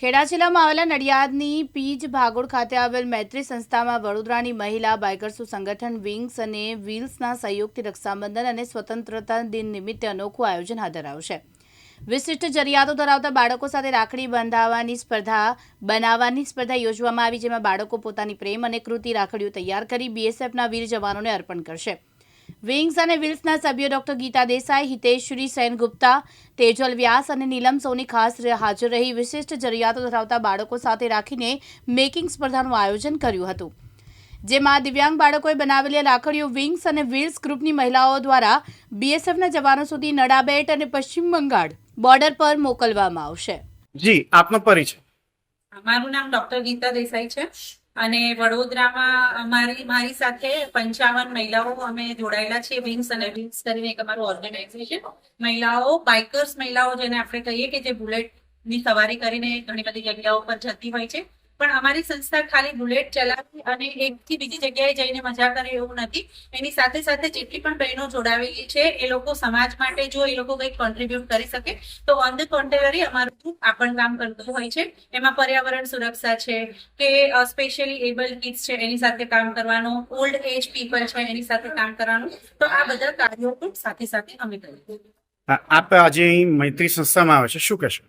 ખેડા જિલ્લામાં આવેલા નડિયાદની પીજ ભાગોળ ખાતે આવેલ મૈત્રી સંસ્થામાં વડોદરાની મહિલા બાઇકર્સનું સંગઠન વિંગ્સ અને વ્હીલ્સના સહયોગથી રક્ષાબંધન અને સ્વતંત્રતા દિન નિમિત્તે અનોખું આયોજન હાથ ધરાયું છે. વિશિષ્ટ જરિયાતો ધરાવતા બાળકો સાથે રાખડી બંધાવવાની સ્પર્ધા, બનાવવાની સ્પર્ધા યોજવામાં આવી, જેમાં બાળકો પોતાની પ્રેમ અને કૃતિ રાખડીઓ તૈયાર કરી બીએસએફના વીર જવાનોને અર્પણ કરશે. વિંગ્સ અને વિલ્સના સભ્યો ડોક્ટર ગીતા દેસાઈ હિતેશ્વરી સેનગુપ્તા તેજલ વ્યાસ અને નીલમ સોની ખાસ હાજર રહી. વિશિષ્ટ જરૂરિયાતો ધરાવતા બાળકો સાથે રાખીને મેકિંગ સ્પર્ધાનું આયોજન કર્યું હતું. જેમાં દિવ્યાંગ બાળકોએ બનાવેલી રાખડીઓ વિંગ્સ અને વિલ્સ ગ્રુપની મહિલાઓ દ્વારા બીએસએફના જવાનો સુધી નડાબેટ અને પશ્ચિમ બંગાળ બોર્ડર પર મોકલવામાં આવશે. જી આપનો પરિચય. મારું નામ ડોક્ટર ગીતા દેસાઈ છે. અને વડોદરામાં અમારી, મારી સાથે પંચાવન મહિલાઓ અમે જોડાયેલા છીએ વિંગ્સ અને વિંગ્સ કરીને એક અમારું ઓર્ગેનાઇઝેશન મહિલાઓ બાઇકર્સ મહિલાઓ જેને આપણે કહીએ કે જે બુલેટની સવારી કરીને ઘણી બધી જગ્યાઓ પર જતી હોય છે. પણ અમારી સંસ્થા ખાલી બુલેટ ચલાવી અને એકથી બીજી જગ્યાએ જઈને મજા કરે એવું નથી. એની સાથે સાથે જેટલી પણ બહેનો જોડાવેલી છે, એ લોકો સમાજ માટે જો એ લોકો કંઈક કોન્ટ્રીબ્યુટ કરી શકે, તો ઓન ધ કોન્ટેરરી અમારું ગ્રુપ આ પણ કામ કરતું હોય છે. એમાં પર્યાવરણ સુરક્ષા છે, કે સ્પેશિયલી એબલ કિડ્સ છે, એની સાથે કામ કરવાનું ઓલ્ડ એજ પીપલ છે, એની સાથે કામ કરવાનું. તો આ બધા કાર્યો પણ સાથે સાથે અમે કરીએ. આપ આજે મૈત્રી સંસ્થામાં આવે છે. શું કહેશો?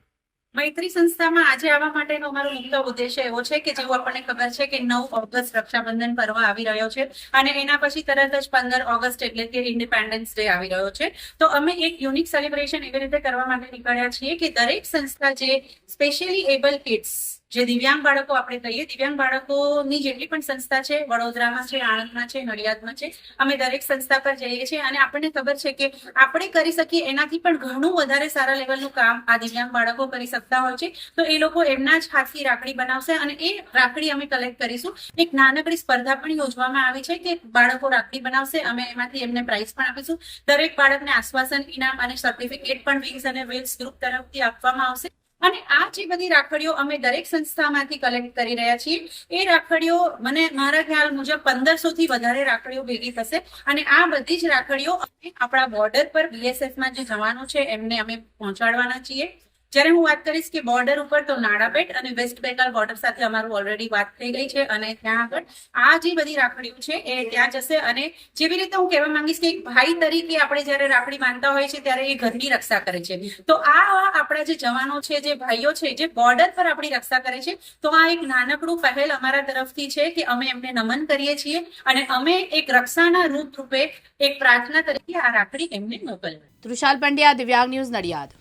મૈત્રી સંસ્થામાં આજે આવવા માટેનો અમારો મુખ્ય ઉદ્દેશ્ય એવો છે કે જેવું આપણને ખબર છે કે નવ ઓગસ્ટ રક્ષાબંધન પર્વ આવી રહ્યો છે અને એના પછી તરત જ પંદર ઓગસ્ટ એટલે કે ઇન્ડિપેન્ડન્સ ડે આવી રહ્યો છે. તો અમે એક યુનિક સેલિબ્રેશન એવી રીતે કરવા માટે નીકળ્યા છીએ કે દરેક સંસ્થા જે સ્પેશિયલી એબલ કિડ્સ જે દિવ્યાંગ બાળકો આપણે કહીએ, દિવ્યાંગ બાળકોની જેટલી પણ સંસ્થા છે, વડોદરામાં છે, આણંદમાં છે, નડિયાદમાં છે, અમે દરેક સંસ્થા પર જઈએ છીએ અને આપણને ખબર છે કે આપણે કરી શકીએ એનાથી પણ ઘણું વધારે સારા લેવલનું કામ આ દિવ્યાંગ બાળકો કરી શકતા હોય છે. તો એ લોકો એમના જ હાથથી રાખડી બનાવશે અને એ રાખડી અમે કલેક્ટ કરીશું. એક નાનકડી સ્પર્ધા પણ યોજવામાં આવી છે કે બાળકો રાખડી બનાવશે, અમે એમાંથી એમને પ્રાઇઝ પણ આપીશું. દરેક બાળકને આશ્વાસન, ઇનામ અને સર્ટિફિકેટ પણ વિંગ્સ અને વેલ્સ ગ્રુપ તરફથી આપવામાં આવશે. અને આ જે બધી રાખડીઓ અમે દરેક સંસ્થામાંથી કલેક્ટ કરી રહ્યા છીએ, એ રાખડીઓ મને મારા ખ્યાલ મુજબ પંદરસો થી વધારે રાખડીઓ ભેગી થશે. અને આ બધી જ રાખડીઓ અમે આપણા બોર્ડર પર બીએસએફમાં જે જવાનો છે, એમને અમે પહોંચાડવાના છીએ. જ્યારે હું વાત કરીશ કે બોર્ડર ઉપર, તો નાડાબેટ અને વેસ્ટ બેંગાલ બોર્ડર સાથે અમારું ઓલરેડી વાત થઈ ગઈ છે અને ત્યાં આગળ આ જે બધી રાખડીઓ છે એ ત્યાં જશે અને જેવી રીતે હું કહેવા માંગીશ કે ભાઈ તરીકે આપણે જ્યારે રાખડી બાંધતા હોય છે, ત્યારે એ ઘરની રક્ષા કરે છે. તો આ આપણા જે જવાનો છે, જે ભાઈઓ છે, જે બોર્ડર પર આપણી રક્ષા કરે છે, તો આ એક નાનકડું પહેલ અમારા તરફથી છે કે અમે એમને નમન કરીએ છીએ અને અમે એક રક્ષાના રૂપ રૂપે એક પ્રાર્થના તરીકે આ રાખડી એમને મોકલવા. તૃષાલ પંડ્યા, દિવ્યાંગ ન્યૂઝ નડિયાદ.